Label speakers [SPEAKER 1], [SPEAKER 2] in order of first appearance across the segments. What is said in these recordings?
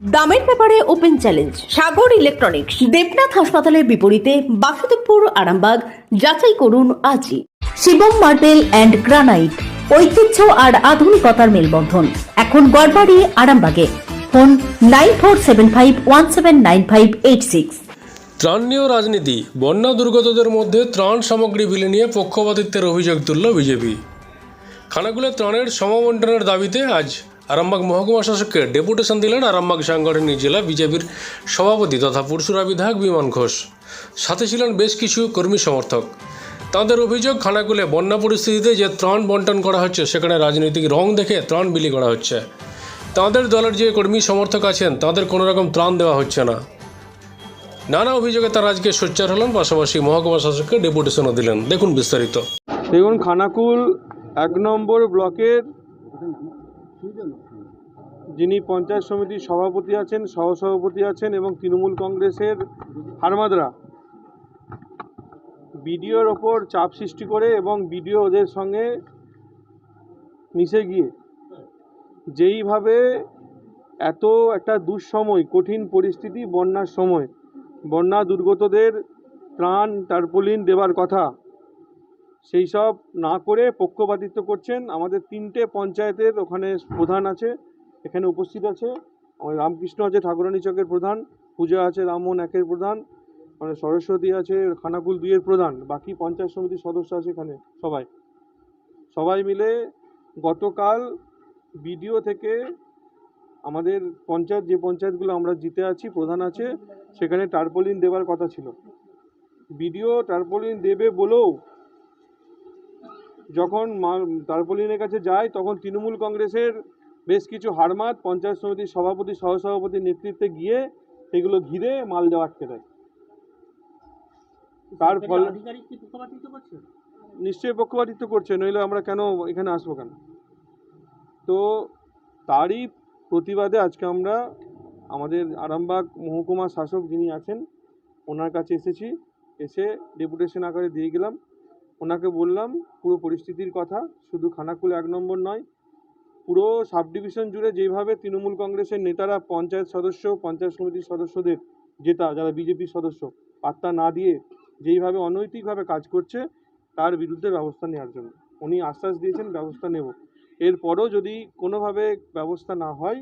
[SPEAKER 1] দামের ব্যাপারে open challenge, Sagar electronics, Debnath হাসপাতালের বিপরীতে বাসুদেবপুর, আরামবাগ, যাচাই করুন আজই। শিবম মার্বেল অ্যান্ড গ্রানাইট, ঐতিহ্য আর আধুনিকতার মেলবন্ধন। এখন গড়বাড়ি, আরামবাগে। Phone nine four seven five one seven nine five eight six.
[SPEAKER 2] ত্রাণ নিয়েও রাজনীতি, বন্যা দুর্গতদের মধ্যে ত্রাণ সামগ্রী বিলি নিয়ে পক্ষপাতিত্বের অভিযোগ তুলল বিজেপি। খানাগুলো ত্রাণের সমবন্টনের দাবিতে আজ আরামবাগ মহকুমা শাসককে ডেপুটেশন দিলেন আরামবাগ সাংগঠনিক জেলা বিজেপির সভাপতি তথা পরশুরা বিধায়ক বিমান ঘোষ। সাথে ছিলেন বেশ কিছু কর্মী সমর্থক। তাদের অভিযোগ, খানাকুলে বন্যা পরিস্থিতিতে যে ত্রাণ বন্টন করা হচ্ছে, সেখানে রাজনৈতিক রং দেখে ত্রাণ বিলি করা হচ্ছে। তাদের দলের যে কর্মী সমর্থক আছেন, তাদের কোনো রকম ত্রাণ দেওয়া হচ্ছে না। নানা অভিযোগে তারা আজকে সোচ্চার হলেন, পাশাপাশি মহকুমা শাসককে ডেপুটেশনও দিলেন। দেখুন বিস্তারিত।
[SPEAKER 3] দেখুন, খানাকুল এক নম্বর ব্লকের যিনি পঞ্চায়েত সমিতির সভাপতি আছেন, সহসভাপতি আছেন এবং তৃণমূল কংগ্রেসের হারমাদরা। বিডিওর ওপর চাপ সৃষ্টি করে এবং বিডিও ওদের সঙ্গে মিশে গিয়ে যেইভাবে এত একটা দুঃসময়, কঠিন পরিস্থিতি, বন্যার সময়, বন্যা দুর্গতদের ত্রাণ, টার্পোলিন দেবার কথা সেই সব না করে পক্ষপাতিত্ব করছেন। আমাদের তিনটে পঞ্চায়েতের ওখানে প্রধান আছে, এখানে উপস্থিত আছে। আমাদের রামকৃষ্ণ আছে, ঠাকুরানী চকের প্রধান, পূজা আছে, রামমোহন একের প্রধান মানে সরস্বতী আছে, খানাকুল দুইয়ের প্রধান, বাকি পঞ্চায়েত সমিতির সদস্য আছে এখানে সবাই। সবাই মিলে গতকাল বিডিও থেকে আমাদের পঞ্চায়েত, যে পঞ্চায়েতগুলো আমরা জিতে আছি, প্রধান আছে, সেখানে টার্পোলিন দেওয়ার কথা ছিল। বিডিও টার্পোলিন দেবে বলেও যখন তারপলিনের কাছে যায় তখন তৃণমূল কংগ্রেসের বেশ কিছু হারমাত পঞ্চায়েত সমিতির সভাপতি সহসভাপতির নেতৃত্বে গিয়ে সেগুলো ঘিরে মাল দেওয়া আটকে দেয়। তার ফলে নিশ্চয়ই পক্ষপাতিত্ব করছে নইলে আমরা কেন এখানে আসব কেন? তো তারই প্রতিবাদে আজকে আমরা আমাদের আরামবাগ মহকুমা শাসক যিনি আছেন ওনার কাছে এসেছি এসে ডেপুটেশন আকারে দিয়ে গেলাম। ওনাকে বললাম, পুরো পরিস্থিতির কথা, শুধু খানাকুল এক নম্বর নয়, পুরো সাব ডিভিশন জুড়ে যেভাবে তৃণমূল কংগ্রেসের নেতারা, পঞ্চায়েত সদস্য, পঞ্চায়েত সমিতির সদস্যদের যেটা যারা বিজেপির সদস্য, পাত্তা না দিয়ে যেইভাবে অনৈতিকভাবে কাজ করছে, তার বিরুদ্ধে ব্যবস্থা নেওয়ার জন্য। উনি আশ্বাস দিয়েছেন, ব্যবস্থা নেব। এরপরও যদি কোনোভাবে ব্যবস্থা না হয়,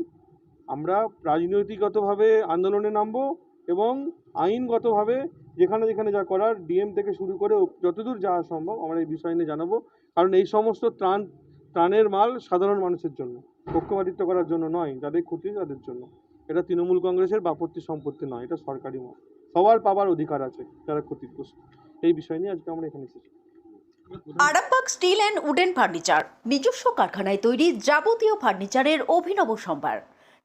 [SPEAKER 3] আমরা রাজনৈতিকগতভাবে আন্দোলনে নামবো এবং আইনগতভাবে যেখানে যেখানে যা করার ডিএম থেকে শুরু করে যতদূর যাওয়া সম্ভব আমরা এই বিষয় নিয়ে জানাব। কারণ এই সমস্ত ত্রাণ, ত্রাণের মাল সাধারণ মানুষের জন্য, পক্ষপাতিত্ব করার জন্য নয়, যাদের ক্ষতি তাদের জন্য। এটা তৃণমূল কংগ্রেসের বাপত্তি সম্পত্তি নয়, এটা সরকারি মাল সবার পাবার অধিকার আছে যারা ক্ষতিগ্রস্ত। এই বিষয় নিয়ে আজকে আমরা এখানে এসেছি
[SPEAKER 1] Arambagh steel and wooden furniture, নিজস্ব কারখানায় তৈরি যাবতীয় ফার্নিচারের অভিনব সম্ভার।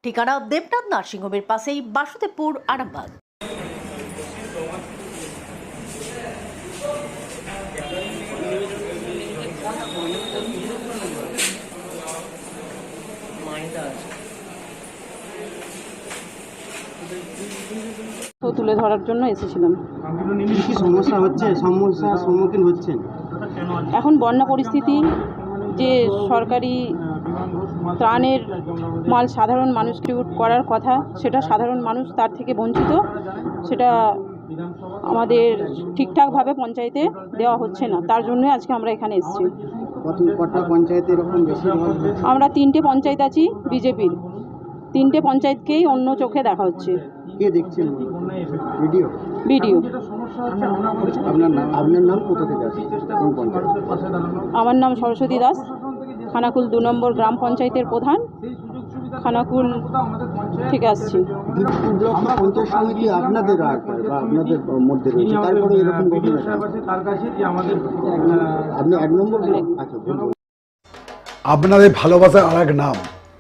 [SPEAKER 1] ঠিকানা দেবনাথ নার্সিংহোমের পাশেই বাসুদেবপুর, আরামবাগ।
[SPEAKER 4] তো তুলে ধরার জন্য এসেছিলাম।
[SPEAKER 5] কি সমস্যা হচ্ছে? সমস্যার সম্মুখীন হচ্ছেন?
[SPEAKER 4] এখন বন্যা পরিস্থিতি যে সরকারি ত্রাণের মাল সাধারণ মানুষ মানুষকে করার কথা সেটা সাধারণ মানুষ তার থেকে বঞ্চিত। সেটা আমাদের ঠিকঠাকভাবে পঞ্চায়েতে দেওয়া হচ্ছে না। তার জন্যই আজকে আমরা এখানে এসেছি। আমরা তিনটে পঞ্চায়েত আছি বিজেপির। তিনটে পঞ্চায়েতকেই অন্য চোখে দেখা হচ্ছে।
[SPEAKER 5] কে দেখছেন? ভিডিও?
[SPEAKER 4] বিডিও
[SPEAKER 5] আপনার নাম আপনার নাম কোথা থেকে আসছে? কোন পঞ্চায়েত?
[SPEAKER 4] আমার নাম সরস্বতী দাস। খানাকুল দু নম্বর গ্রাম পঞ্চায়েতের প্রধান। খানাকুল থেকে আসছি।
[SPEAKER 5] পঞ্চায়েত সমিতি আপনাদের আপনাদের মধ্যে রয়েছে। তারপরে এরকম ঘটনা আপনি এক নম্বর ব্লক? আচ্ছা।
[SPEAKER 6] আপনাদের ভালোবাসার আর এক নাম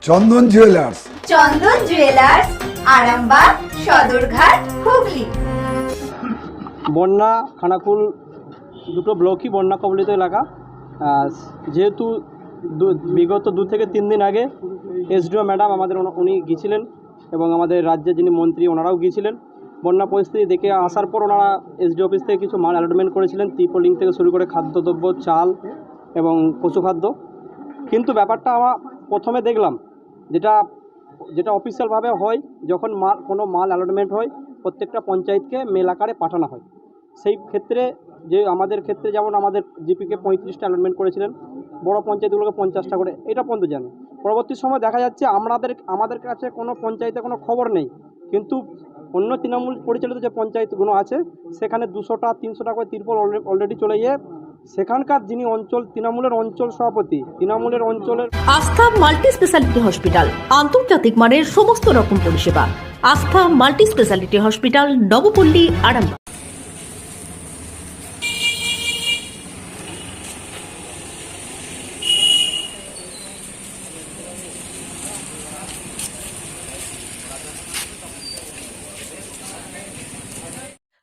[SPEAKER 6] চন্দন জুয়েলার্স।
[SPEAKER 7] চন্দন জুয়েলার্স, আরামবাগ, সদরঘাট, হুগলি।
[SPEAKER 8] বন্যা খানাকুল দুটো ব্লকই বন্যা কবলিত এলাকা। যেহেতু বিগত দু থেকে তিন দিন আগে এসডিও ম্যাডাম আমাদের উনি- উনি গিয়েছিলেন এবং আমাদের রাজ্যের যিনি মন্ত্রী, ওনারাও গিয়েছিলেন। বন্যা পরিস্থিতি দেখে আসার পর ওনারা এসডি অফিস থেকে কিছু মাল অ্যালটমেন্ট করেছিলেন ত্রিপলিং থেকে শুরু করে খাদ্যদ্রব্য, চাল এবং পশুখাদ্য। কিন্তু ব্যাপারটা আমরা প্রথমে দেখলাম, যেটা যেটা অফিসিয়ালভাবে হয়, যখন মাল, কোনো মাল অ্যালটমেন্ট হয়, প্রত্যেকটা পঞ্চায়েতকে মেল আকারে পাঠানো হয়। সেই ক্ষেত্রে যে আমাদের ক্ষেত্রে যেমন আমাদের জিপিকে পঁয়ত্রিশটা অ্যালটমেন্ট করেছিলেন, বড় পঞ্চায়েতগুলোকে পঞ্চাশটা করে, এটা পর্যন্ত জানি। পরবর্তী সময় দেখা যাচ্ছে আমাদের আমাদের কাছে কোনো পঞ্চায়েতে কোনো খবর নেই। কিন্তু অন্য তৃণমূল পরিচালিত যে পঞ্চায়েতগুলো আছে, সেখানে দুশোটা, তিনশোটা করে তিরপল অলরেডি চলে গিয়ে সেখানকার যিনি অঞ্চল, তৃণমূলের অঞ্চল সভাপতি, তৃণমূলের অঞ্চলের
[SPEAKER 1] আস্থা মাল্টি স্পেশালিটি হসপিটাল, আন্তর্জাতিক মানের সমস্ত রকম পরিষেবা। Astha multi speciality hospital, Nabapalli, Arambagh.